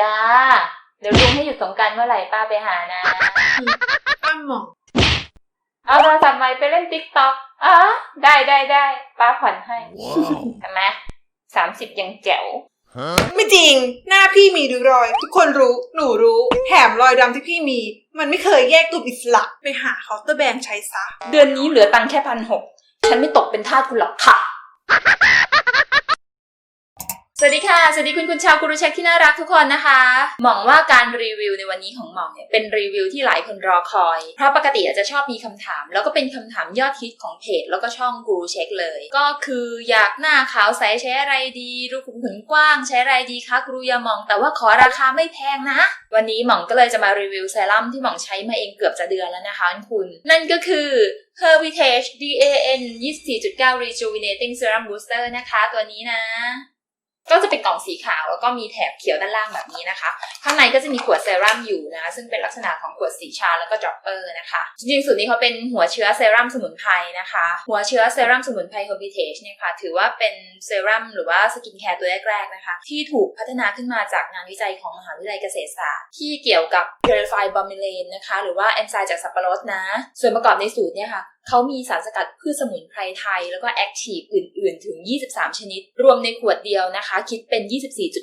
จ้า เดี๋ยวลุงให้หยุดสงกรารเมื่อไหร่ป้าไปหานะป้าหมองเอาโทรศัพท์ใหม่ไปเล่นติ๊กต็อกอ๋อได้ได้ได้ป้าผ่อนให้เห็นไหมสามสิบยังแจ๋วไม่จริง หน้าพี่มีริ้วรอย ทุกคนรู้ หนูรู้ แถมรอยดำที่พี่มี มันไม่เคยแยกกลุ่มอิสระไปหาเคาน์เตอร์แบงค์ใช้ซะ เดือนนี้เหลือตังค์แค่พันหก ฉันไม่ตกเป็นทาสคุณหรอกค่ะส วัสดีค่ะ สวัสดีคุณคุณชาวกรูเช็คที่น่ารักทุกคนนะคะ หมองว่าการรีวิวในวันนี้ของหมองเนี่ยเป็นรีวิวที่หลายคนรอคอย เพราะปกติอาจจะชอบมีคำถาม แล้วก็เป็นคำถามยอดฮิตของเพจแล้วก็ช่องกรูเช็คเลย ก็คืออยากหน้าขาวใสใช้อะไรดีรูขุมขนกว้างใช้อะไรดีคะกรูยาหมอง แต่ว่าขอราคาไม่แพงนะ วันนี้หม่องก็เลยจะมารีวิวเซรั่มที่หม่องใช้มาเองเกือบจะเดือนแล้วนะคะคุณ นั่นก็คือ Hermitage DAN 24.9 Rejuvenating Serum Booster นะคะ ตัวนี้นะ ก็จะเป็นกล่องสีขาวแล้วก็มีแถบเขียวด้านล่างแบบนี้นะคะ ข้างในก็จะมีขวดเซรั่มอยู่นะซึ่งเป็นลักษณะของขวดสีชาแล้วก็ดรอปเปอร์นะคะจริงๆสูตรนี้เขาเป็นหัวเชื้อเซรั่มสมุนไพรนะคะ หัวเชื้อเซรั่มสมุนไพร Hermitage เนี่ยค่ะถือว่าเป็นเซรั่มหรือว่าสกินแคร์ตัวแรกๆนะคะ ที่ถูกพัฒนาขึ้นมาจากงานวิจัยของมหาวิทยาลัยเกษตรศาสตร์ ที่เกี่ยวกับ Purified Bromelain นะคะหรือว่าเอนไซม์จากสับปะรดนะ ส่วนประกอบในสูตรเนี่ยค่ะ เขามีสารสกัดพืชสมุนไพรไทย แล้วก็แอคทีฟอื่น ๆ ถึง 23 ชนิด รวมในขวดเดียวนะคะ คิดเป็น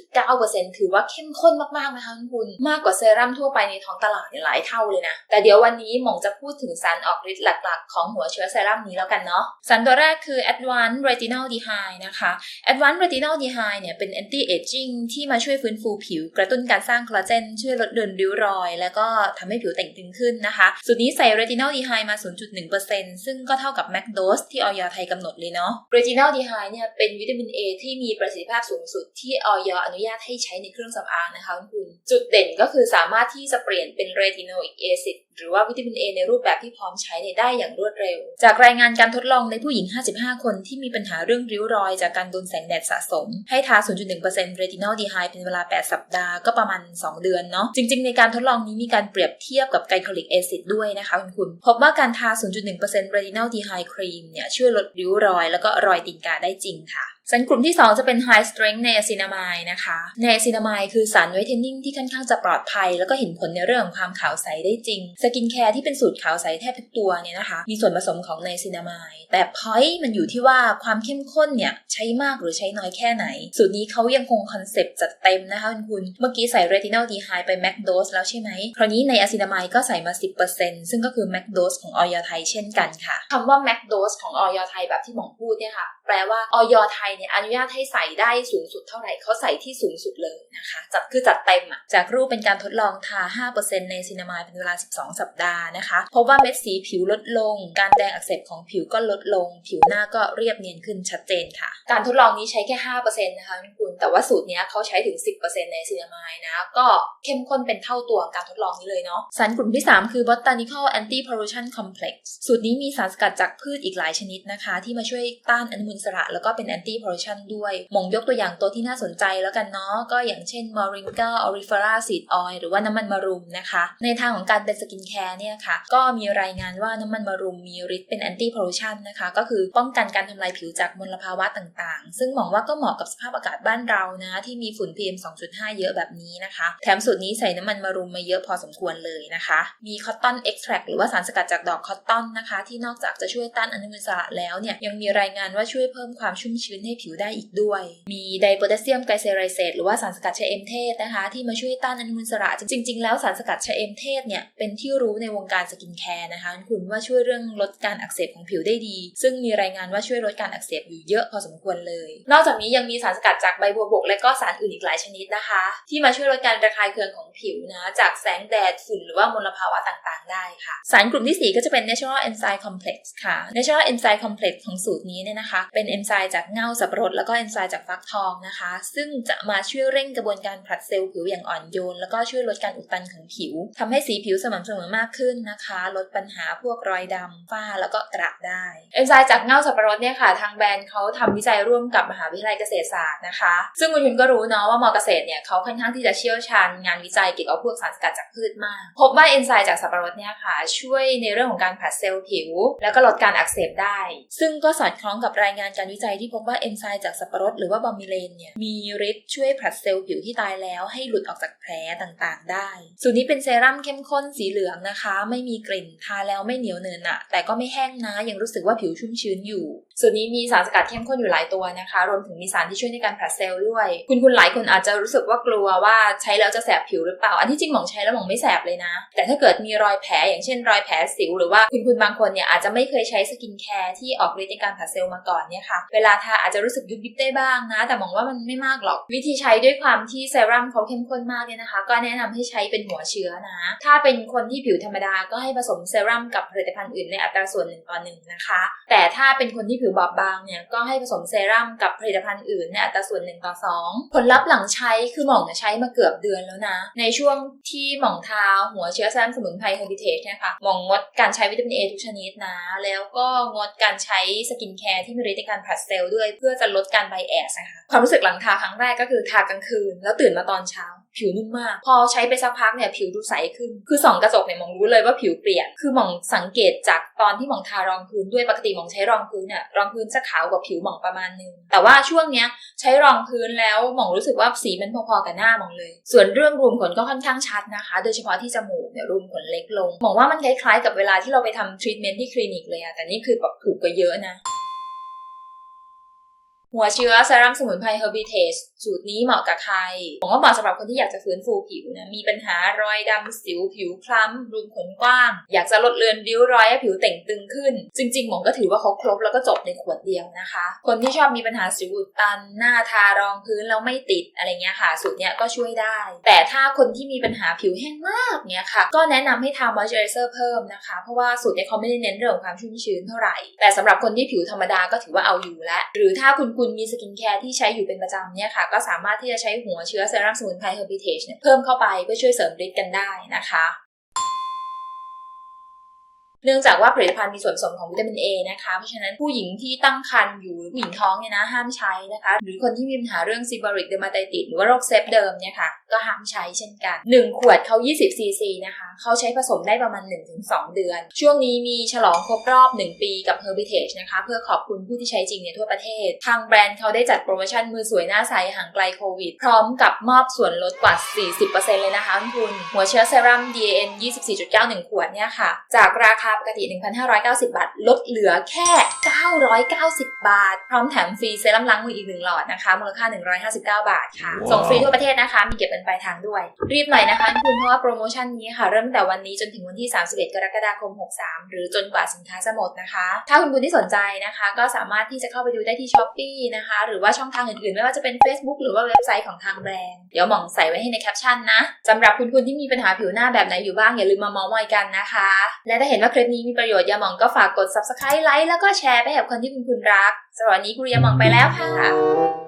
24.9%ถือว่าเข้มข้นมาก ๆ นะคะคุณ มากกว่าเซรั่มทั่วไปในท้องตลาดหลายเท่าเลยนะ แต่เดี๋ยววันนี้หมองจะพูดถึงสารออกฤทธิ์หลัก ๆ ของหัวเชื้อเซรั่มนี้แล้วกันเนาะ สารตัวแรกคือ Advanced Retinol Dehyde นะคะ Advanced Retinol Dehyde เนี่ยเป็น anti aging ที่มาช่วยฟื้นฟูผิว กระตุ้นการสร้างคอลลาเจนช่วยลดเลือนริ้วรอย แล้วก็ทำให้ผิวแต่งตึงขึ้นนะคะ สูตรนี้ใส่ Retinol Dehyde มา 0.1%ซึ่งก็เท่ากับแมกโดสที่ออยไทยกำหนดเลยเนาะ Retinol Dehyde เนี่ยเป็นวิตามิน A ที่มีประสิทธิภาพสูงสุดที่ออยอนุญาตให้ใช้ในเครื่องสำอางนะคะคุณ จุดเด่นก็คือสามารถที่จะเปลี่ยนเป็นเรติโนอิกแอซิด รือว่าวิตามิน A ในรูปแบบที่พร้อมใช้ได้อย่างรวดเร็ว จากรายงานการทดลองในผู้หญิง 55 คนที่มีปัญหาเรื่องริ้วรอยจากการโดนแสงแดดสะสม ให้ทา 0.1% Retinol Dihy เป็นเวลา 8 สัปดาห์ก็ประมาณ 2 เดือนเนาะจริง ๆ ในการทดลองนี้มีการเปรียบเทียบกับไกลโคลิกแอซิดด้วยนะคะคุณคุณพบว่าการทา 0.1% Retinol Dehyde Cream เนี่ยช่วยลดริ้วรอย แล้วก็รอยตีนกาได้จริงค่ะสารกลุ่มที่ 2 จะเป็น High Strength Niacinamide นะคะ Niacinamide คือสารไวท์เทนนิ่งที่ค่อนข้างจะปลอดภัย แล้วก็เห็นผลในเรื่องของความขาวใสได้จริง สกินแคร์ที่เป็นสูตรขาวใสแทบทุกตัวเนี่ยนะคะ มีส่วนผสมของ Niacinamide แต่ point มันอยู่ที่ว่าความเข้มข้นเนี่ย ใช้มากหรือใช้น้อยแค่ไหน สูตรนี้เขายังคงคอนเซปต์จัดเต็มนะคะคุณคุณ เมื่อกี้ใส่ Retinol d e h y d ไป MAC Dose แล้วใช่ไหม คราวนี้ Niacinamide ก็ใส่มา 10%ซึ่งก็คือ MAC Dose ของออยไทยเช่นกันค่ะคำว่า MAC Dose ของออยไทยแบบที่หมองพูดเนี่ยค่ะ แปลว่าออยไทยเนี่ยอนุญาตให้ใส่ได้สูงสุดเท่าไหร่เขาใส่ที่สูงสุดเลยนะคะ จัดคือจัดเต็มอะจากรูปเป็นการทดลองทา 5%ในซินามายเป็นเวลา 12 สัปดาห์นะคะพบว่าเม็ดสีผิวลดลง การแดงอักเสบของผิวก็ลดลง ผิวหน้าก็เรียบเนียนขึ้นชัดเจนค่ะ การทดลองนี้ใช้แค่ 5%นะคะคุณแต่ว่าสูตรนี้เขาใช้ถึง 10%ในซินามายนะ ก็เข้มข้นเป็นเท่าตัวของการทดลองนี้เลยเนาะสารกลุ่มที่ 3 คือ Botanical Anti-Pollution Complex สูตรนี้มีสารสกัดจากพืชอีกหลายชนิดนะคะ ที่มาช่วยต้านอนุมูลอิสระแล้วก็เป็น pollution ด้วยหมองยกตัวอย่างตัวที่น่าสนใจแล้วกันเนาะก็อย่างเช่น Moringa Aurifera Seed Oil หรือว่าน้ำมันมะรุมนะคะ ในทางของการเป็นสกินแคร์เนี่ยค่ะ ก็มีรายงานว่าน้ำมันมะรุมมีฤทธิ์เป็น Anti-Pollution นะคะ ก็คือป้องกันการทำลายผิวจากมลภาวะต่างๆ ซึ่งหมองว่าก็เหมาะกับสภาพอากาศบ้านเรานะ ที่มีฝุ่น PM 2.5 เยอะแบบนี้นะคะ แถมสูตรนี้ใส่น้ำมันมะรุมมาเยอะพอสมควรเลยนะคะ มีคอตตอนเอ็กซ์แทรหรือว่าสารสกัดจากดอกคอตตอนนะคะ ที่นอกจากจะช่วยต้านอนุมูลอิสระแล้วเนี่ยยังมีรายงานว่าช่วยเพิ่มความชุ่มชื้นให้ผิวได้อีกด้วย มีไดโพแทสเซียมไกลเซไรเซตหรือว่าสารสกัดชะเอมเทศนะคะ ที่มาช่วยต้านอนุมูลอิสระ จริง ๆ แล้วสารสกัดชะเอมเทศเนี่ยเป็นที่รู้ในวงการสกินแคร์นะคะคุณว่าช่วยเรื่องลดการอักเสบของผิวได้ดี ซึ่งมีรายงานว่าช่วยลดการอักเสบอยู่เยอะพอสมควรเลย นอกจากนี้ยังมีสารสกัดจากใบบัวบกและก็สารอื่นอีกหลายชนิดนะคะ ที่มาช่วยลดการระคายเคืองของผิวนะจากแสงแดดฝุ่นหรือว่ามลภาวะต่างๆ ได้ค่ะ สารกลุ่มที่ 4 ก็จะเป็น natural enzyme complex ค่ะ natural enzyme complex ของสูตรนี้เนี่ยนะคะ เป็นเอนไซม์จากเง่าสับปะรดแล้วก็เอนไซม์จากฟักทองนะคะ ซึ่งจะมาช่วยเร่งกระบวนการผลัดเซลล์ผิวอย่างอ่อนโยน แล้วก็ช่วยลดการอุดตันของผิวทำให้สีผิวสม่ำเสมอมากขึ้นนะคะ ลดปัญหาพวกรอยดำฝ้าแล้วก็กระได้ เอนไซม์จากเง่าสับปะรดเนี่ยค่ะ ทางแบรนด์เขาทำวิจัยร่วมกับมหาวิทยาลัยเกษตรศาสตร์นะคะ ซึ่งคุณยุนก็รู้เนาะว่ามอเกษตรเนี่ยเขาค่อนข้างที่จะเชี่ยวชาญงานวิจัยเกี่ยวกับพวกสารสกัดจากพืชมาก พบว่าเอนไซม์จากสับปะรดเนี่ยค่ะ ช่วยในเรื่องของการผลัดเซลล์ผิว แล้วก็ลดการอักเสบได้ ซึ่งก็สอดคล้องกับรายงานการวิจัยที่พบว่าเอนอนไซม์จากสับปะรดหรือว่าบอมมิเลนเนี่ยมีฤทธิ์ช่วยผลัดเซลล์ผิวที่ตายแล้วให้หลุดออกจากแผลต่างๆ ได้ สูตรนี้เป็นเซรั่มเข้มข้นสีเหลืองนะคะ ไม่มีกลิ่นทาแล้วไม่เหนียวเนินอะแต่ก็ไม่แห้งนะยังรู้สึกว่าผิวชุ่มชื้นอยู่ สูตรนี้มีสารสกัดเข้มข้นอยู่หลายตัวนะคะ รวมถึงมีสารที่ช่วยในการผลัดเซลล์ด้วย คุณคุณหลายคนอาจจะรู้สึกว่ากลัวว่าใช้แล้วจะแสบผิวหรือเปล่า อันที่จริงหมองใช้แล้วหมองไม่แสบเลยนะ แต่ถ้าเกิดมีรอยแผลอย่างเช่น รอยแผลสิวหรือว่าคุณคุณบางคนเนี่ยอาจจะไม่เคยใช้สกินแคร์ที่ออกฤทธิ์ในการผลัดเซลล์มาก่อนเนี่ยค่ะเวลาทาอาจจะรู้สึกยุบยิบได้บ้างนะ แต่มองว่ามันไม่มากหรอก วิธีใช้ด้วยความที่เซรั่มเขาเข้มข้นมากเนี่ยนะคะ ก็แนะนำให้ใช้เป็นหัวเชื้อนะ ถ้าเป็นคนที่ผิวธรรมดาก็ให้ผสมเซรั่มกับผลิตภัณฑ์อื่นในอัตราส่วนหนึ่งต่อหนึ่งนะคะ แต่ถ้าเป็นคนที่ผิวบอบบางเนี่ยก็ให้ผสมเซรั่มกับผลิตภัณฑ์อื่นในอัตราส่วนหนึ่งต่อสองผลลัพธ์หลังใช้คือหม่องใช้มาเกือบเดือนแล้วนะ ในช่วงที่หม่องทาหัวเชื้อเซรั่มสมุนไพรเฮอร์บิเทจเนี่ยค่ะหม่องงดการใช้วิตามินเอทุกชนิดนะ แล้วก็งดการใช้สกินแคร์ที่มีฤทธิ์ในการผลัดเซลล์ด้วยเพื่อจะลดการไบแอสนะคะความรู้สึกหลังทาครั้งแรกก็คือทากลางคืน แล้วตื่นมาตอนเช้า ผิวนุ่มมาก พอใช้ไปสักพักเนี่ยผิวดูใสขึ้น คือส่องกระจกเนี่ยหมองรู้เลยว่าผิวเปลี่ยน คือหมองสังเกตจากตอนที่หมองทารองพื้นด้วยปกติหมองใช้รองพื้นเนี่ยรองพื้นจะขาวกว่าผิวหมองประมาณนึง แต่ว่าช่วงเนี้ยใช้รองพื้นแล้วหมองรู้สึกว่าสีมันพอๆกับหน้าหมองเลย ส่วนเรื่องรูมขนก็ค่อนข้างชัดนะคะ โดยเฉพาะที่จมูกเนี่ยรูมขนเล็กลงหมองว่ามันคล้ายๆกับเวลาที่เราไปทำทรีทเมนต์ที่คลินิกเลยอะแต่นี่คือแบบถูกกว่าเยอะนะ หัวเชื้อเซรั่มสมุนไพรเฮอร์บิเทสสูตรนี้เหมาะกับใครผมว่าเหมาะสำหรับคนที่อยากจะฟื้นฟูผิวนะ มีปัญหารอยดำสิวผิวคล้ำรูมขนกว้าง อยากจะลดเลือนริ้วรอยให้ผิวเต่งตึงขึ้น จริงๆหมองก็ถือว่าเขาครบแล้วก็จบในขวดเดียวนะคะ คนที่ชอบมีปัญหาสิวอุดตัน หน้าทารองพื้นแล้วไม่ติดอะไรเงี้ยค่ะ สูตรเนี้ยก็ช่วยได้ แต่ถ้าคนที่มีปัญหาผิวแห้งมากเนี้ยค่ะ ก็แนะนำให้ทามอยเจอไรเซอร์เพิ่มนะคะ เพราะว่าสูตรเนี้ยเขาไม่ได้เน้นเรื่องความชุ่มชื้นเท่าไหร่ แต่สำหรับคนที่ผิวธรรมดาก็ถือว่าเอาอยู่แล้วหรือถ้าคุณคุณมีสกินแคร์ที่ใช้อยู่เป็นประจำเนี่ยค่ะ ก็สามารถที่จะใช้หัวเชื้อเซรั่มสมุนไพรเฮอร์บิเทชเนี่ยเพิ่มเข้าไปเพื่อช่วยเสริมฤทธิ์กันได้นะคะ เนื่องจากว่าผลิตภัณฑ์มีส่วนผสมของวิตามิน A นะคะ เพราะฉะนั้นผู้หญิงที่ตั้งครรภ์อยู่หรือผู้หญิงท้องเนี่ยนะห้ามใช้นะคะ หรือคนที่มีปัญหาเรื่องซีบาริกเดอร์มาไตติสหรือว่าโรคเซฟเดิมเนี่ยค่ะก็ห้ามใช้เช่นกัน 1 ขวดเขา20ซีซีนะคะเขาใช้ผสมได้ประมาณ 1-2 เดือน ช่วงนี้มีฉลองครบรอบ 1 ปีกับ Herbitage นะคะ เพื่อขอบคุณผู้ที่ใช้จริงในทั่วประเทศ ทางแบรนด์เขาได้จัดโปรโมชั่นมือสวยหน้าใสห่างไกลโควิด พร้อมกับมอบส่วนลดกว่า 40%เลยนะคะคุณหัวเชื้อเซรั่ม DAN 24.91 ขวดเนี่ยค่ะ จากราคาปกติ 1,590 บาท ลดเหลือแค่ 990 บาท พร้อมแถมฟรีเซรั่มล้างมืออีก1หลอดนะคะ มูลค่า 159 บาทค่ะ ส่งฟรีทั่วประเทศนะคะ มีเก็บเงินปลายทางด้วย รีบหน่อยนะคะคุณเพราะว่าโปรโมชั่นนี้ค่ะ เริ่มตั้งแต่วันนี้จนถึงวันที่ 31 กรกฎาคม 63 หรือจนกว่าสินค้าจะหมดนะคะ ถ้าคุณคุณที่สนใจนะคะ ก็สามารถที่จะเข้าไปดูได้ที่ s h อ p e e นะคะ หรือว่าช่องทางอื่นๆ ไม่ว่าจะเป็น Facebook หรือว่าเว็บไซต์ของทางแบรนด์เดี๋ยวหมองใส่ไว้ให้ในแคปชั่นนะสำหรับคุณคุณที่มีปัญหาผิวหน้าแบบไหนอยู่บ้างอย่าลืมมาเมอมอยกันนะคะ และถ้าเห็นว่าคลิปนี้มีประโยชน์ย่าหมองก็ฝากกด subscribe ไลค์แล้วก็แชร์ไปให้กับคนที่คุณคุณรักสำหรับวันนี้คุริยาหมองไปแล้วค่ะ